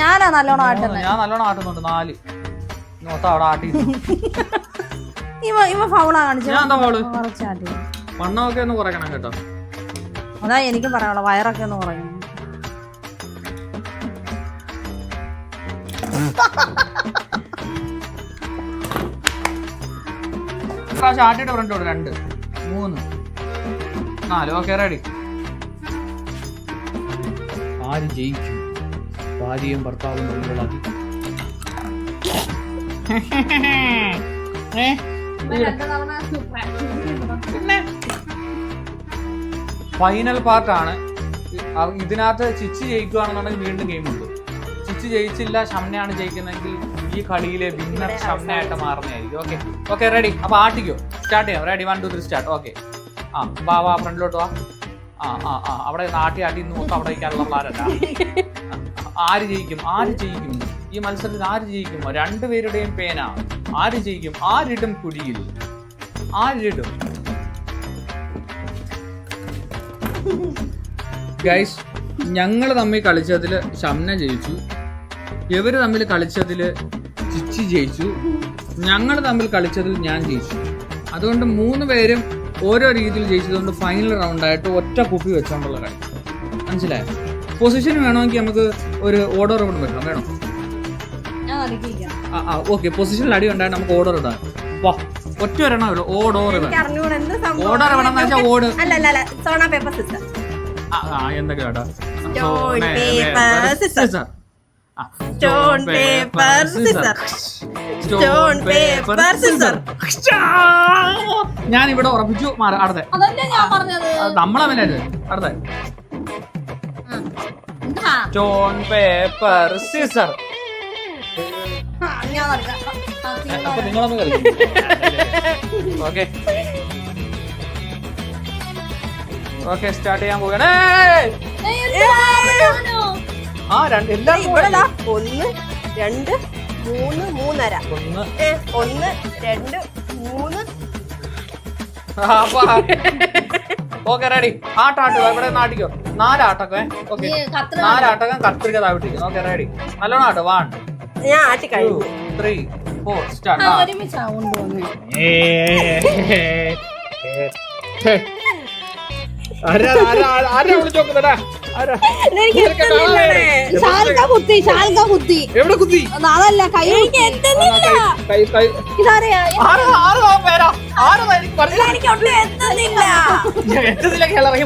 ഞാനാ നല്ലോണം. ആട്ടുന്നത് ഞാൻ നല്ലോണം ആട്ടുന്നുണ്ട് നാല്. മൊത്തം അവിടെ ആട്ടി ഇവ ഇവ ഫൗളാ കാണിച്ചു. ഞാൻ എന്താ ഫൗൾ? വണ്ണമൊക്കെ ഒന്ന് കുറയ്ക്കണം കേട്ടോ. അതാ എനിക്ക് പറയാനുള്ള വയറൊക്കെ ഒന്ന് കുറയും. പ്രാവശ്യം ആട്ടിയുടെ ഫ്രണ്ട് കൊടു രണ്ട് മൂന്ന്. നാല് ഓക്കെ റെഡി ആര് ജയിക്കും? ഭാര്യയും ഭർത്താവും തമ്മിലുള്ള? ഫൈനൽ പാർട്ടാണ് ഇതിനകത്ത് ചിച്ച് ജയിക്കുകയാണെന്നുണ്ടെങ്കിൽ വീണ്ടും ഗെയിം ഉണ്ട്. ചിച്ച് ജയിച്ചില്ല ഷംനയാണ് ജയിക്കുന്നതെങ്കിൽ ഈ കളിയിലെ വിന്നർ ഷംനയായിട്ട് മാറുന്നതായിരിക്കും. ഓക്കെ ഓക്കെ റെഡി അപ്പൊ ആട്ടിക്കോ സ്റ്റാർട്ട് ചെയ്യാം. Ready one two three start okay ആ വാ വാ ഫ്രണ്ടിലോട്ട് വാ. ആ ആ ആ. അവിടെ ആട്ടി ആട്ടി നോക്കാം അവിടെ ഇരിക്കാനുള്ള പ്ലാനല്ല ആര് ജയിക്കും? ആര് ജയിക്കും? ഈ മത്സരത്തിൽ ആര് ജയിക്കും രണ്ടുപേരുടെയും പേന. ആര് ജയിക്കും? ആരിടും കുഴിയിൽ. ആരിടും? ഗൈസ് ഞങ്ങൾ തമ്മിൽ കളിച്ചതിൽ ഷംന ജയിച്ചു. ഇവർ തമ്മിൽ കളിച്ചതിൽ ചിച്ചി ജയിച്ചു. ഞങ്ങൾ തമ്മിൽ കളിച്ചതിൽ ഞാൻ ജയിച്ചു. അതുകൊണ്ട് മൂന്ന് പേരും ഓരോ രീതിയിൽ ജയിച്ചതുകൊണ്ട് ഫൈനൽ റൗണ്ടായിട്ട് ഒറ്റ കുപ്പി വെച്ചോണ്ടുള്ള കളി. മനസ്സിലായോ? പൊസിഷൻ വേണമെങ്കിൽ നമുക്ക് ഒരു ഓർഡർ റൗണ്ട് വെക്കണം വേണം. ആ ആ ഓക്കെ പൊസിഷനിൽ അടി ഉണ്ടായാൽ നമുക്ക് ഓർഡർ ഇടാം. വാ ഒറ്റ ഒരെണ്ണമല്ലോ ഓർഡർ ഓട് ഓർ ഓർഡർ എവിടെന്ന് വെച്ചാൽ ഓട് പേപ്പർ scissor. ഞാൻ ഇവിടെ ഉറപ്പിച്ചു. മാറ അടുത്ത. അതല്ലേ ഞാൻ പറഞ്ഞത്? നമ്മളെ അടുത്ത. Stone paper scissor. അപ്പൊ നിങ്ങളൊന്ന് കളിക്കും ഓക്കെ. സ്റ്റാർട്ട് ചെയ്യാൻ പോവുകയാണ്. രണ്ട് എല്ലാം ഇവിടെ ദാ ഒന്ന് രണ്ട് മൂന്ന് മൂന്നര. ഒന്ന്. ഏ, ഒന്ന് രണ്ട് മൂന്ന്. ഓക്കെ റെഡി ആട്ടാട്ട് ഇവിടെ നാട്ടിക്കോ. നാലാട്ടൊക്കെ ഓക്കെ. ഈ കത്രിക നാലാട്ടകം കത്രിക താവിട്ടിരിക്കുന്നു ഓക്കെ റെഡി നല്ലോണം ആട്ടോ. വൺ ഞാൻ ആട്ടി ടു കഴിഞ്ഞു ത്രീ ഫോർ ആ, സ്റ്റാർട്ട് ഒരുമിച്ചാ ആരാ ആരാ വിളിച്ചു നോക്കുന്നടാ ആരാ എനിക്ക് എത്തുന്നില്ലടേ. കുത്തി? കുത്തി എവിടെ കുത്തി? അതല്ല കൈ എത്തുന്നില്ല.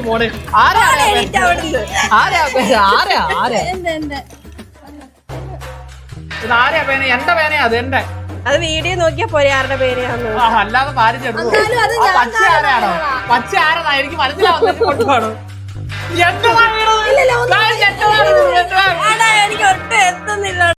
പോണേ. ആരാ ആരാ ആരാ? ആരാ? ആരാ പേന എന്റെ പേനയാ അത് എന്റെ. അത് വീഡിയോ നോക്കിയാ പോരെ ആരുടെ പേരെയാന്ന്. അല്ലാതെ പച്ച ആരാണോ? പച്ച ആരാ എനിക്ക് മനസ്സിലാവുന്നത്. കൊണ്ടുപോകണം. ഇല്ലല്ല, എനിക്ക് ഒട്ടും എത്തുന്നില്ല.